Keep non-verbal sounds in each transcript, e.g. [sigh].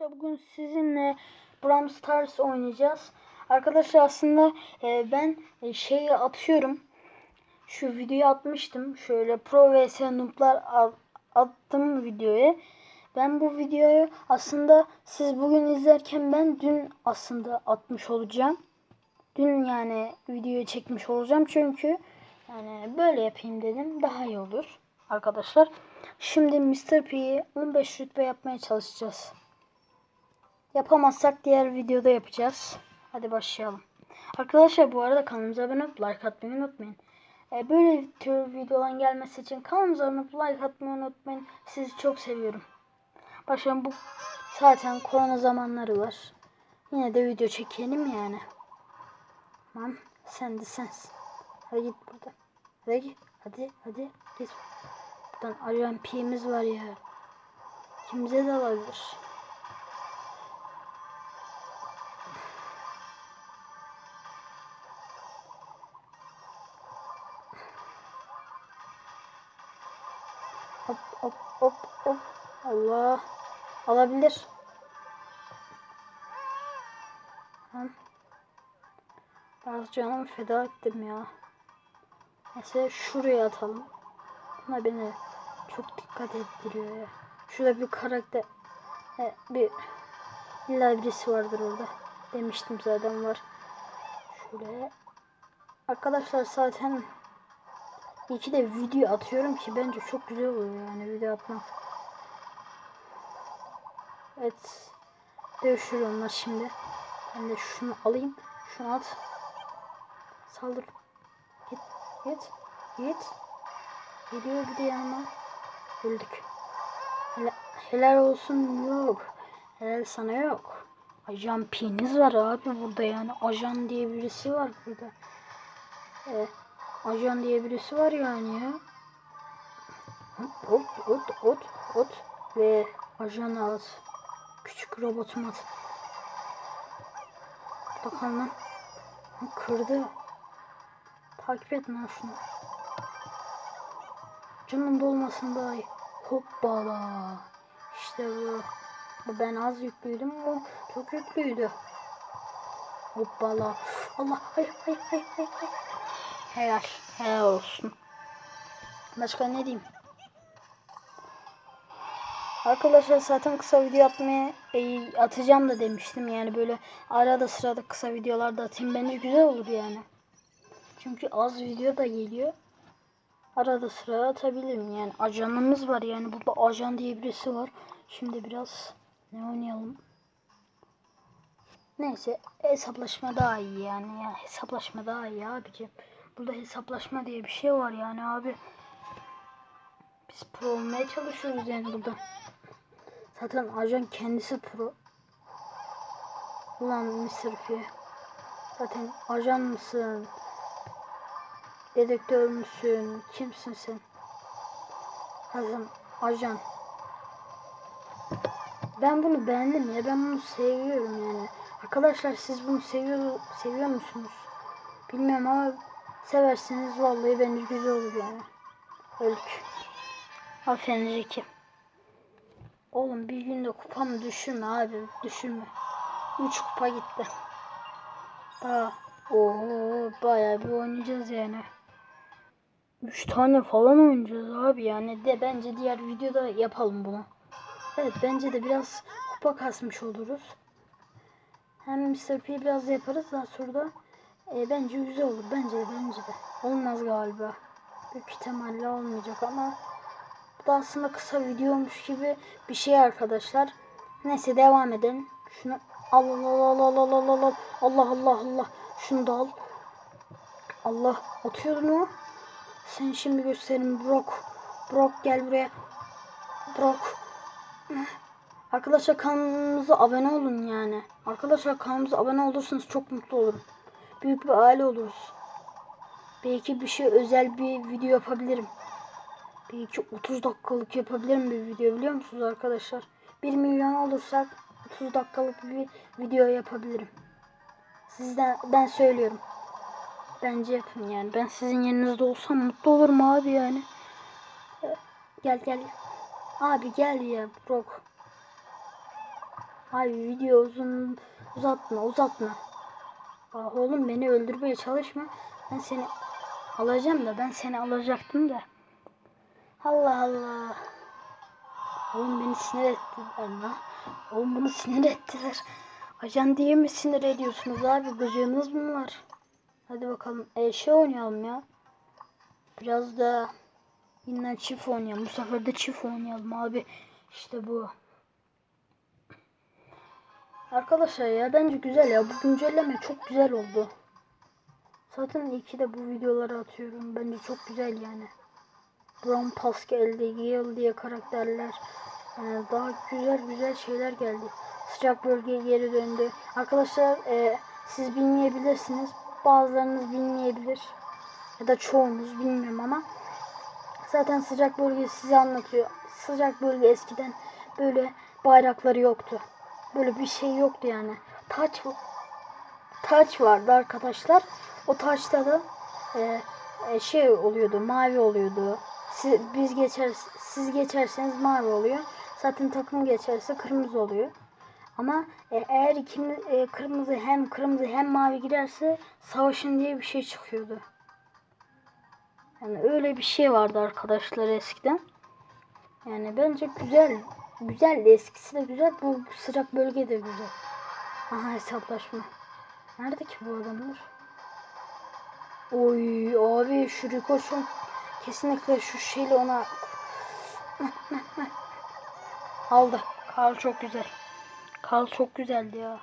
Bugün sizinle Brawl Stars oynayacağız. Arkadaşlar aslında e, ben e, şeyi atıyorum. Şu videoyu atmıştım. Şöyle Pro vs Noob'lar attım videoyu. Ben bu videoyu aslında siz bugün izlerken ben dün aslında atmış olacağım. Dün yani videoyu çekmiş olacağım çünkü yani böyle yapayım dedim daha iyi olur arkadaşlar. Şimdi Mr. P'yi 15 rütbe yapmaya çalışacağız. Yapamazsak diğer videoda yapacağız. Hadi başlayalım. Arkadaşlar bu arada kanalımıza abone olup like atmayı unutmayın. Ee, böyle tür videoların gelmesi için kanalımıza abone olup like atmayı unutmayın. Sizi çok seviyorum. Başlayalım bu zaten korona zamanları var. Yine de video çekelim yani. Tamam sen de sensin. Hadi git buradan. Hadi git. Hadi hadi git. Buradan arayan piyemiz var ya. Kimse de alabilir. Hop hop. Allah. Alabilir. Tamam. Biraz canımı feda ettim ya. Mesela şuraya atalım. Buna beni çok dikkat ettiriyor ya. Şurada bir karakter he, bir illa birisi vardır orada. Demiştim zaten var. Şöyle arkadaşlar zaten İyi de video atıyorum ki bence çok güzel oluyor yani video atmak. Evet. Dövüşür onlar şimdi. Ben de şunu alayım. Şunu at. Saldır. Git. Git. Git. Geliyor bir de yanıma. Öldük. Helal, helal olsun yok. Helal sana yok. Ajan piniz var abi burada yani. Ajan diye birisi var burada. Evet. Ajan diye birisi var yani ya. Ot, ot, ot, ot ve ajan at. Küçük robotum at. Bakalım lan. Kırdı. Takip etme lan şunu. Canım dolmasın daha iyi. Hoppala. İşte bu. Bu Ben az yüklüydüm. O çok yüklüydü. Hoppala. Allah. Hayır hayır hayır hayır. hayır. Helal. Helal olsun. Başka ne diyeyim? Arkadaşlar zaten kısa video atmaya e, atacağım da demiştim. Yani böyle arada sırada kısa videolar da atayım. Bence güzel olur yani. Çünkü az video da geliyor. Arada sıra atabilirim yani. Ajanımız var yani. Burada ajan diye birisi var. Şimdi biraz ne oynayalım? Neyse hesaplaşma daha iyi yani. ya hesaplaşma daha iyi abicim. Burada hesaplaşma diye bir şey var yani abi. Biz pro olmaya çalışıyoruz yani burada. Zaten ajan kendisi pro. Ulan Mr. P. Zaten ajan mısın? Dedektör müsün? Kimsin sen? Zaten ajan. Ben bunu beğendim ya. Ben bunu seviyorum yani. Arkadaşlar siz bunu seviyor seviyor musunuz? Bilmiyorum ama severseniz vallahi bence güzel olur yani. Öldük. Aferin Ricky. Oğlum bir günde kupamı düşürme abi. Düşürme. 3 kupa gitti. Daha ooo bayağı bir oynayacağız yani. 3 tane falan oynayacağız abi yani de bence diğer videoda yapalım bunu. Evet bence de biraz kupa kasmış oluruz. Hem Mr. P biraz yaparız daha sonra da e, bence güzel olur. Bence bence de. Olmaz galiba. Büyük ihtimalle olmayacak ama bu da aslında kısa videomuş gibi bir şey arkadaşlar. Neyse devam edelim. Şunu al al al al al al al al Allah Allah Allah şunu da al. Allah atıyordun mu? Sen şimdi göstereyim Brock. Brock gel buraya. Brock. Arkadaşlar kanalımıza abone olun yani. Arkadaşlar kanalımıza abone olursanız çok mutlu olurum. Büyük bir aile oluruz. Belki bir şey özel bir video yapabilirim. Belki 30 dakikalık yapabilirim bir video biliyor musunuz arkadaşlar? 1 milyon olursak 30 dakikalık bir video yapabilirim. Sizden ben söylüyorum. Bence yapın yani. Ben sizin yerinizde olsam mutlu olurum abi yani. Gel gel. Abi gel ya Brock. Abi video uzun uzatma uzatma. Bak oğlum beni öldürmeye çalışma. Ben seni alacağım da ben seni alacaktım da. Allah Allah. Oğlum beni sinir ettiler lan. Oğlum bunu sinir ettiler. Ajan diye mi sinir ediyorsunuz abi? Gıcığınız mı var? Hadi bakalım. E, şey oynayalım ya. Biraz da yeniden çift oynayalım. Bu sefer de çift oynayalım abi. İşte bu. Arkadaşlar ya bence güzel ya. Bu güncelleme çok güzel oldu. Zaten iyi ki de bu videoları atıyorum. Bence çok güzel yani. Brown Pascal'de Gale diye karakterler. Yani daha güzel güzel şeyler geldi. Sıcak bölgeye geri döndü. Arkadaşlar e, siz bilmeyebilirsiniz. Bazılarınız bilmeyebilir. Ya da çoğunuz bilmiyorum ama. Zaten sıcak bölge size anlatıyor. Sıcak bölge eskiden böyle bayrakları yoktu. Böyle bir şey yoktu yani. Taç taç vardı arkadaşlar. O taçta da e, e, şey oluyordu, mavi oluyordu. Siz, biz geçer, siz geçerseniz mavi oluyor. Zaten takım geçerse kırmızı oluyor. Ama e, eğer ikimiz e, kırmızı hem kırmızı hem mavi girerse savaşın diye bir şey çıkıyordu. Yani öyle bir şey vardı arkadaşlar eskiden. Yani bence güzel. Güzel eskisi de güzel. Bu sıcak bölge de güzel. Aha hesaplaşma. Nerede ki bu adamlar? Oy abi şu Rikoşon kesinlikle şu şeyle ona [laughs] aldı. Karl çok güzel. Karl çok güzeldi ya.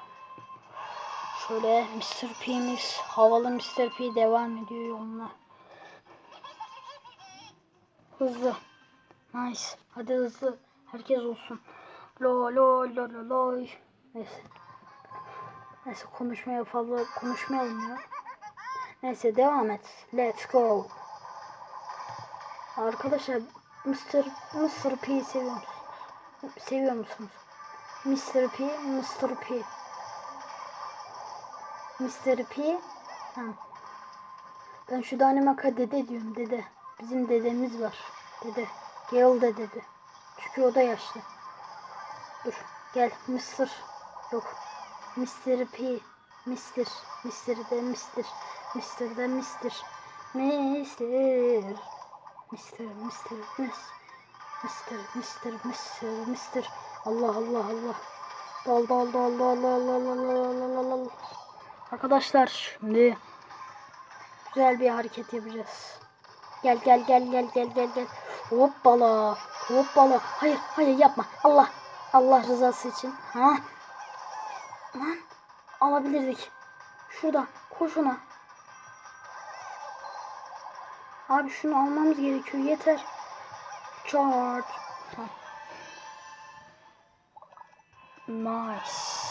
Şöyle Mr. P'miz havalı Mr. P devam ediyor yoluna. Hızlı. Nice. Hadi hızlı. Herkes olsun. Lo lo lo lo lo. Neyse. Neyse konuşmaya fazla konuşmayalım ya. Neyse devam et. Let's go. Arkadaşlar Mr. Mr. P'yi seviyor musunuz? Seviyor musunuz? Mr. P, Mr. P. Mr. P. Ha. Ben şu Danimarka dede diyorum dede. Bizim dedemiz var. Dede. De dede. Çünkü o da yaşlı. Dur. Gel. Mr. Yok. Mr. P. Mr. Mr. de Mr. Mr. de Mr. Mr. Mr. Mr. Mr. Mr. Mr. Mr. Allah Allah Allah. Dal dal dal dal dal dal dal dal dal. Arkadaşlar şimdi güzel bir hareket yapacağız. Gel gel gel gel gel gel gel. Hoppala. Hoppala. Hayır hayır yapma. Allah. Allah rızası için. Ha. Lan alabilirdik. Şurada koş ona. Abi şunu almamız gerekiyor. Yeter. Charge. Ha. Nice.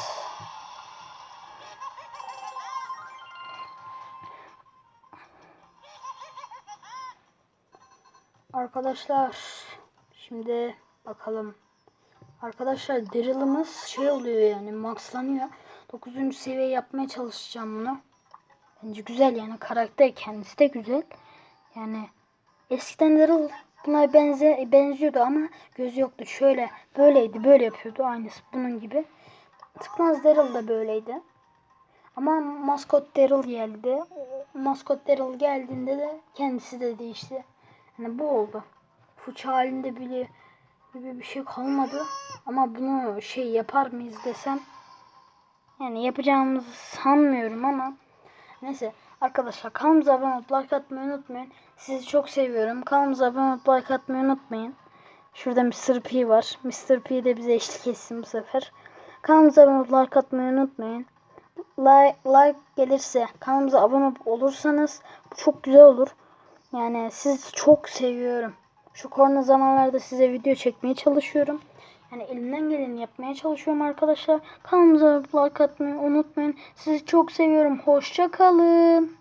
Arkadaşlar şimdi bakalım. Arkadaşlar Daryl'ımız şey oluyor yani maxlanıyor. 9. seviye yapmaya çalışacağım bunu. Bence güzel yani karakter kendisi de güzel. Yani eskiden Daryl buna benze benziyordu ama gözü yoktu. Şöyle böyleydi böyle yapıyordu aynısı bunun gibi. Tıknaz Daryl da böyleydi. Ama maskot Daryl geldi. Maskot Daryl geldiğinde de kendisi de değişti. Yani bu oldu. Fıç halinde bile gibi bir şey kalmadı. Ama bunu şey yapar mıyız desem yani yapacağımızı sanmıyorum ama neyse arkadaşlar kanalımıza abone olup like atmayı unutmayın. Sizi çok seviyorum. Kanalımıza abone olup like atmayı unutmayın. Şurada Mr. P var. Mr. P de bize eşlik etsin bu sefer. Kanalımıza abone olup like atmayı unutmayın. Like, like gelirse kanalımıza abone olursanız çok güzel olur. Yani sizi çok seviyorum. Şu korona zamanlarda size video çekmeye çalışıyorum. Yani elimden geleni yapmaya çalışıyorum arkadaşlar. Kanalımıza like atmayı unutmayın. Sizi çok seviyorum. Hoşça kalın.